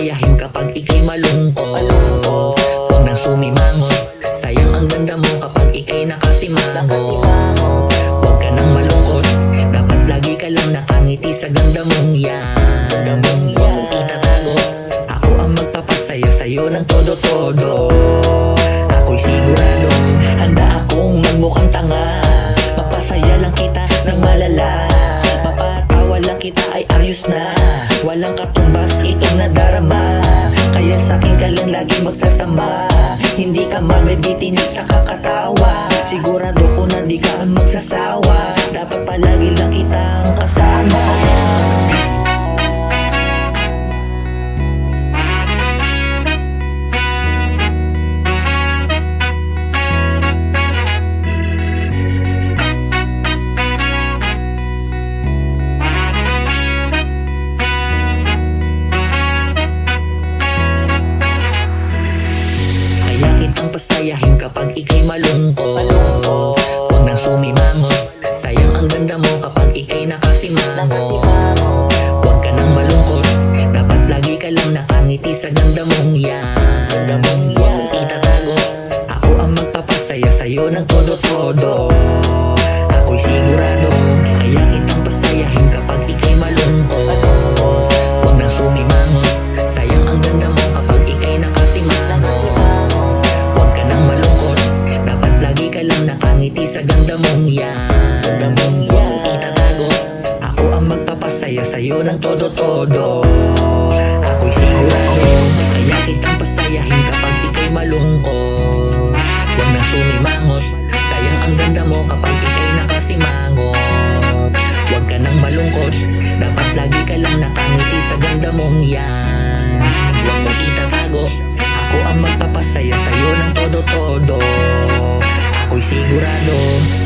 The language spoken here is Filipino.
masayahin kapag ikay malungkot. Huwag nang sumimangot Sayang ang ganda mo kapag ikay nakasimangot Huwag ka nang malungkot. Dapat lagi ka lang nakangiti sa ganda mong yan. Huwag itatago. Ako ang magpapasaya sa'yo ng todo-todo. Ako'y siguradong magsasama Hindi ka mabibitin sa kakatawa. Sigurado ko na di ka magsasawa. Dapat palagi pasayahin kapag ikay malungkot. Huwag nang sumimangot. Sayang ang ganda mo kapag ikay nakasimangot. Huwag ka nang malungkot. Dapat lagi ka lang nakangiti sa ganda mong yan. Huwag mong itatago. Ako ang magpapasaya sa'yo ng todo-todo nakangiti sa ganda mong yan. Ganda mong itatago. Ako ang magpapasaya sa'yo ng todo-todo. Ako'y sigurado. Kaya kitang pasayahin kapag ikay malungkot. Huwag nang sumimangot. Sayang ang ganda mo kapag ikay nakasimangot. Huwag ka nang malungkot. Dapat lagi ka lang nakangiti sa ganda mong yan. Huwag mong itatago. Ako ang magpapasaya sa'yo ng todo-todo sigurado